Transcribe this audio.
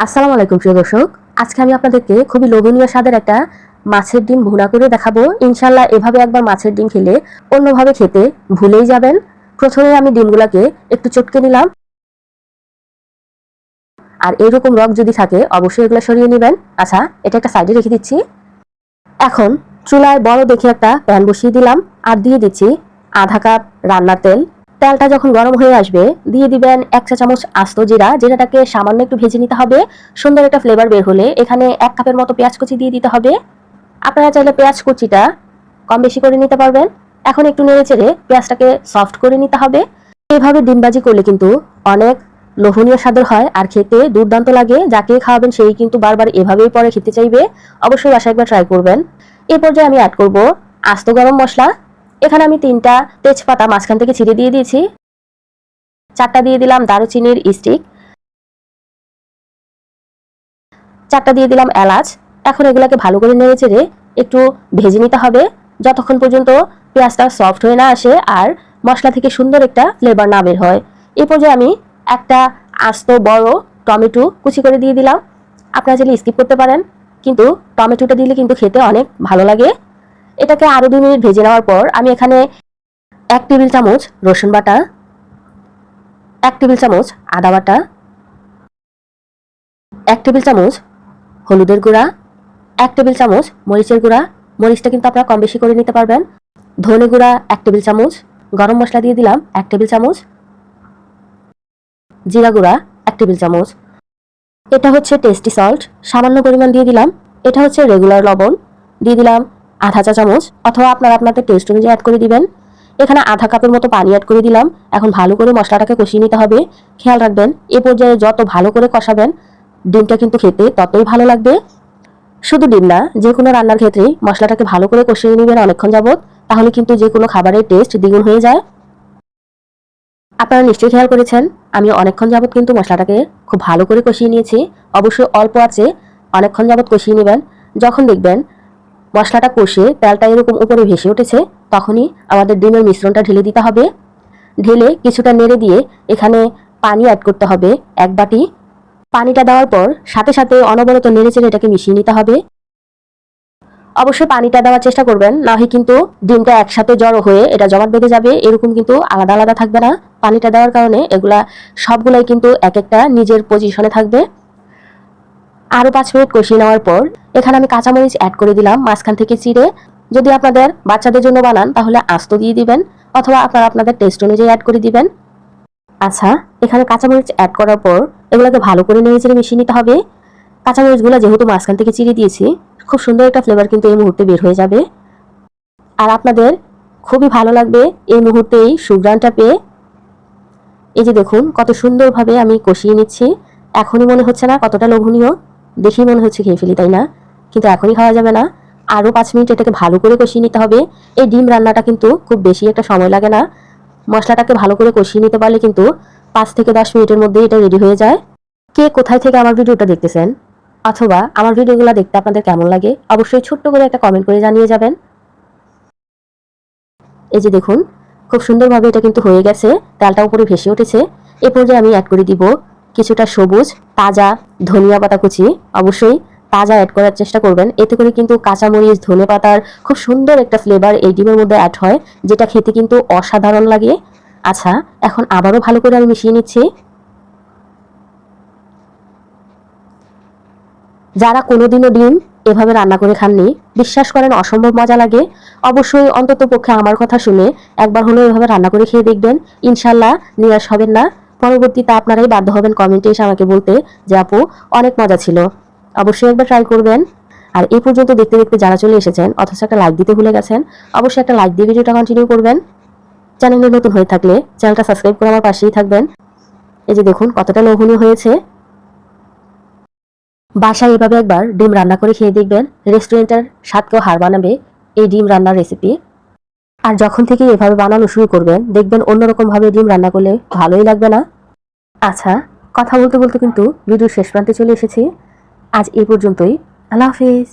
আসসালামু আলাইকুম, প্রিয় দর্শক। আজকে আমি আপনাদেরকে খুবই লোভনীয় স্বাদের একটা মাছের ডিম ভুনা করে দেখাবো। ইনশাল্লাহ এভাবে একবার মাছের ডিম খেলে অন্যভাবে খেতে ভুলেই যাবেন। প্রথমে আমি ডিমগুলাকে একটু চটকে নিলাম। আর এরকম রক যদি থাকে, অবশ্যই এগুলো সরিয়ে নেবেন। আচ্ছা এটা একটা সাইডে রেখে দিচ্ছি। এখন চুলায় বড় দেখে একটা প্যান বসিয়ে দিলাম। আর দিয়ে দিচ্ছি আধা কাপ রান্নার তেল। তেলটা যখন গরম হয়ে আসবে, দিয়ে দিবেন এক চা চামচ আস্ত জিরা, জিরাটাকে সামান্য একটু ভেজে নিতে হবে। সুন্দর একটা ফ্লেভার বের হলে এখানে এক কাপের মতো পেঁয়াজ কুচি দিয়ে দিতে হবে। আপনারা চাইলে পেঁয়াজ কুচিটা কম বেশি করে নিতে পারবেন। এখন একটু নেড়ে চেড়ে পেঁয়াজটাকে সফট করে নিতে হবে। এইভাবে ডিমবাজি করলে কিন্তু অনেক লোভনীয় স্বাদের হয় আর খেতে দুর্দান্ত লাগে। যাকে খাওয়াবেন সেই কিন্তু বারবার এভাবেই পরে খেতে চাইবে। অবশ্যই বাসায় একবার ট্রাই করবেন। এই পর্যায়ে আমি অ্যাড করব আস্ত গরম মশলা। এখানে আমি তিনটা তেজপাতা মাঝখান থেকে ছিঁড়ে দিয়ে দিয়েছি। চারটা দিয়ে দিলাম দারুচিনির স্টিক। চারটা দিয়ে দিলাম এলাচ। এখন এগুলাকে ভালো করে নেড়ে চেড়ে একটু ভেজে নিতে হবে। যতক্ষণ পর্যন্ত পেঁয়াজটা সফট হয়ে না আসে আর মশলা থেকে সুন্দর একটা ফ্লেভার না বের হয়। এই পর্যায়ে আমি একটা আস্ত বড় টমেটো কুচি করে দিয়ে দিলাম। আপনারা চাইলে স্কিপ করতে পারেন। কিন্তু টমেটোটা দিলে কিন্তু খেতে অনেক ভালো লাগে। এটাকে আরও দুই মিনিট ভেজে নেওয়ার পর আমি এখানে এক টেবিল চামচ রসুন বাটা, এক টেবিল চামচ আদা বাটা, এক টেবিল চামচ হলুদের গুঁড়া, এক টেবিল চামচ মরিচের গুঁড়া। মরিচটা কিন্তু আপনারা কম বেশি করে নিতে পারবেন। ধনে গুঁড়া এক টেবিল চামচ, গরম মশলা দিয়ে দিলাম এক টেবিল চামচ, জিরা গুঁড়া এক টেবিল চামচ। এটা হচ্ছে টেস্টি সল্ট সামান্য পরিমাণ দিয়ে দিলাম। এটা হচ্ছে রেগুলার লবণ। দিয়ে দিলাম আধা চা চামচ অথবা আপনারা আপনাদের টেস্ট অনুযায়ী অ্যাড করে দিবেন। এখানে আধা কাপের মতো পানি অ্যাড করে দিলাম। এখন ভালো করে মশলাটাকে কষিয়ে নিতে হবে। খেয়াল রাখবেন, এ পর্যায়ে যত ভালো করে কষাবেন, ডিমটা কিন্তু খেতে ততই ভালো লাগবে। শুধু ডিম না যে কোনো রান্নার ক্ষেত্রেই মশলাটাকে ভালো করে কষিয়ে নেবেন অনেকক্ষণ যাবত তাহলে কিন্তু যে কোনো খাবারের টেস্ট দ্বিগুণ হয়ে যায়। আপনারা নিশ্চয়ই খেয়াল করেছেন, আমি অনেকক্ষণ যাবত কিন্তু মশলাটাকে খুব ভালো করে কষিয়ে নিয়েছি। অবশ্যই অল্প আছে, অনেকক্ষণ যাবত কষিয়ে নেবেন। যখন দেখবেন মশলাটা কষে তেলটা এরকম উপরে ভেসে উঠেছে, তখনই আমাদের ডিমের মিশ্রণটা ঢেলে দিতে হবে। ঢেলে কিছুটা নেড়ে দিয়ে এখানে পানি অ্যাড করতে হবে, এক বাটি। পানিটা দেওয়ার পর সাথে সাথে অনবরত নেড়ে চেড়ে এটাকে মিশিয়ে নিতে হবে। অবশ্যই পানিটা দেওয়ার চেষ্টা করবেন, না হয় কিন্তু ডিমটা একসাথে জড়ো হয়ে এটা জমাট বেঁধে যাবে, এরকম কিন্তু আলাদা আলাদা থাকবে না। পানিটা দেওয়ার কারণে এগুলা সবগুলাই কিন্তু এক একটা নিজের পজিশনে থাকবে। আরও পাঁচ মিনিট কষিয়ে নেওয়ার পর এখানে আমি কাঁচামরিচ অ্যাড করে দিলাম, মাঝখান থেকে চিড়ে। যদি আপনাদের বাচ্চাদের জন্য বানান, তাহলে আস্ত দিয়ে দিবেন, অথবা আপনারা আপনাদের টেস্ট অনুযায়ী অ্যাড করে দিবেন। আচ্ছা এখানে কাঁচামরিচ অ্যাড করার পর এগুলোকে ভালো করে নেড়ে চেড়ে মিশিয়ে নিতে হবে। কাঁচামরিচগুলো যেহেতু মাঝখান থেকে চিড়ে দিয়েছি, খুব সুন্দর একটা ফ্লেভার কিন্তু এই মুহূর্তে বের হয়ে যাবে। আর আপনাদের খুবই ভালো লাগবে এই মুহূর্তেই সুগ্রানটা পেয়ে। এই যে দেখুন, কত সুন্দরভাবে আমি কষিয়ে নিচ্ছি। এখনই মনে হচ্ছে না কতটা লোভনীয়। দেখেই মনে হচ্ছে খেয়ে ফেলি, তাই না? কিন্তু এখনই খাওয়া যাবে না। আরও পাঁচ মিনিট এটাকে ভালো করে কষিয়ে নিতে হবে। এই ডিম রান্নাটা কিন্তু খুব বেশি একটা সময় লাগে না। মশলাটাকে ভালো করে কষিয়ে নিতে পারলে কিন্তু পাঁচ থেকে দশ মিনিটের মধ্যে এটা রেডি হয়ে যায়। কে কোথায় থেকে আমার ভিডিওটা দেখতেছেন? অথবা আমার ভিডিওগুলো দেখতে আপনাদের কেমন লাগে? অবশ্যই ছোট্ট করে একটা কমেন্ট করে জানিয়ে যাবেন। এই যে দেখুন, খুব সুন্দরভাবে এটা কিন্তু হয়ে গেছে। তেলটা উপরে ভেসে উঠেছে। এ পর্যায়ে আমি অ্যাড করে দিব কিছুটা সবুজ, তাজা ধনিয়া পাতা কুচি অবশ্যই তাজা অ্যাড করার চেষ্টা করবেন। এতে করে কিন্তু কাঁচামরিচ, ধনে পাতার খুব সুন্দর একটা ফ্লেভার এই ডিমের মধ্যে অ্যাড হয়, যেটা খেতে কিন্তু অসাধারণ লাগে। আচ্ছা এখন আবারও ভালো করে আমি মিশিয়ে নিচ্ছি। যারা কোনোদিনও ডিম এভাবে রান্না করে খাননি, বিশ্বাস করেন অসম্ভব মজা লাগে। অবশ্যই অন্তত পক্ষে আমার কথা শুনে একবার হলেও এভাবে রান্না করে খেয়ে দেখবেন। ইনশাল্লাহ নিরাশ হবেন না। পরবর্তীতে আপনারাই বাধ্য হবেন কমেন্টে এসে আমাকে বলতে যে, আপু, অনেক মজা ছিল। অবশ্যই একবার ট্রাই করবেন। আর এই পর্যন্ত দেখতে দেখতে যারা চলে এসেছেন, অথচ একটা লাইক দিতে ভুলে গেছেন, অবশ্যই একটা লাইক দিয়ে ভিডিওটা কন্টিনিউ করবেন। চ্যানেলে নতুন হয়ে থাকলে চ্যানেলটা সাবস্ক্রাইব করে আমার পাশেই থাকবেন। এই যে দেখুন, কতটা লোভনীয় হয়েছে। বাসায় এভাবে একবার ডিম রান্না করে খেয়ে দেখবেন রেস্টুরেন্টের স্বাদকেও হার বানাবে এই ডিম রান্নার রেসিপি আর যখন থেকে এভাবে বানানো শুরু করবেন, দেখবেন অন্যরকম ভাবে ডিম রান্না করলে ভালোই লাগবে না। আচ্ছা কথা বলতে বলতে কিন্তু ভিডিওর শেষ প্রান্তে চলে এসেছি। আজ এ পর্যন্তই। আল্লাহ হাফিজ।